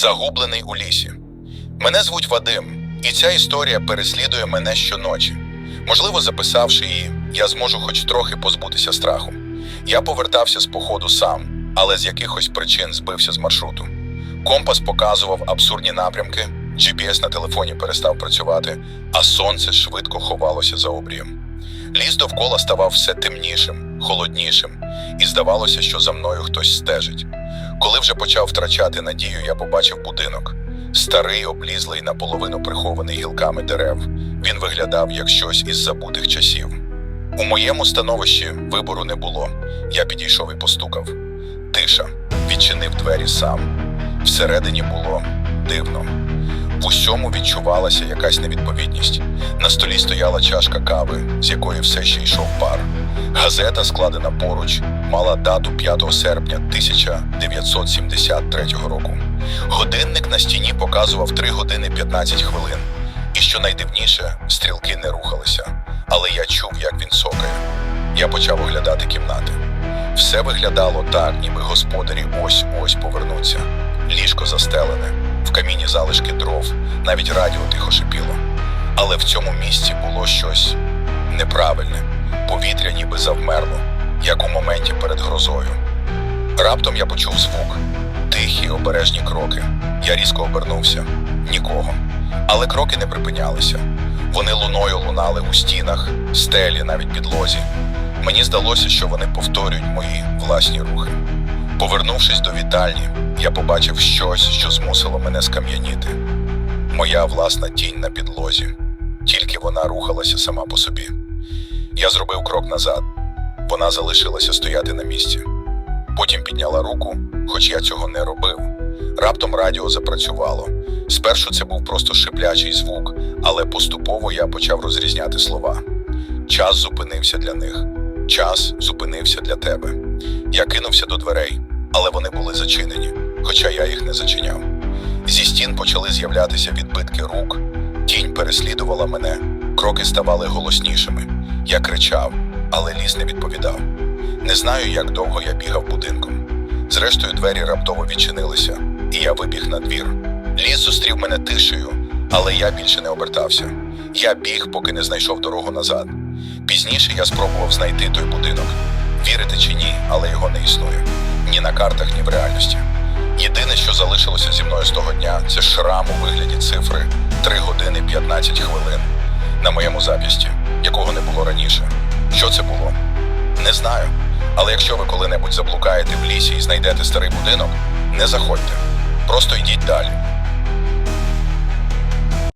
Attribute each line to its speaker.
Speaker 1: Загублений у лісі. Мене звуть Вадим, і ця історія переслідує мене щоночі. Можливо, записавши її, я зможу хоч трохи позбутися страху. Я повертався з походу сам, але з якихось причин збився з маршруту. Компас показував абсурдні напрямки, GPS на телефоні перестав працювати, а сонце швидко ховалося за обрієм. Ліс довкола ставав все темнішим, холоднішим, і здавалося, що за мною хтось стежить. Коли вже почав втрачати надію, я побачив будинок. Старий, облізлий, наполовину прихований гілками дерев. Він виглядав як щось із забутих часів. У моєму становищі вибору не було. Я підійшов і постукав. Тиша. Відчинив двері сам. Всередині було. В усьому відчувалася якась невідповідність. На столі стояла чашка кави, з якої все ще йшов пар. Газета, складена поруч, мала дату 5 серпня 1973 року. Годинник на стіні показував 3 години 15 хвилин. І що найдивніше, стрілки не рухалися. Але я чув, як він цокає. Я почав оглядати кімнати. Все виглядало так, ніби господарі ось-ось повернуться. Ліжко застелене, каміні залишки дров, навіть радіо тихо шипіло. Але в цьому місці було щось неправильне. Повітря ніби завмерло, як у моменті перед грозою. Раптом я почув звук, тихі, обережні кроки. Я різко обернувся нікого. Але кроки не припинялися. Вони луною лунали у стінах, стелі, навіть підлозі. Мені здалося, що вони повторюють мої власні рухи. Повернувшись до вітальні, я побачив щось, що змусило мене скам'яніти. Моя власна тінь на підлозі, тільки вона рухалася сама по собі. Я зробив крок назад. Вона залишилася стояти на місці. Потім підняла руку, хоч я цього не робив. Раптом радіо запрацювало. Спершу це був просто шиплячий звук, але поступово я почав розрізняти слова. Час зупинився для них, час зупинився для тебе. Я кинувся до дверей, але вони були зачинені, хоча я їх не зачиняв. Зі стін почали з'являтися відбитки рук, тінь переслідувала мене, кроки ставали голоснішими. Я кричав, але ліс не відповідав. Не знаю, як довго я бігав будинком. Зрештою, двері раптово відчинилися, і я вибіг на двір. Ліс зустрів мене тишею, але я більше не обертався. Я біг, поки не знайшов дорогу назад. Пізніше я спробував знайти той будинок. Вірити чи ні, але його не існує. Ні на картах, ні в реальності. Залишилося зі мною з того дня, це шрам у вигляді цифри 3 години 15 хвилин на моєму зап'ясті, якого не було раніше. Що це було? Не знаю. Але якщо ви коли-небудь заблукаєте в лісі і знайдете старий будинок, не заходьте. Просто йдіть далі.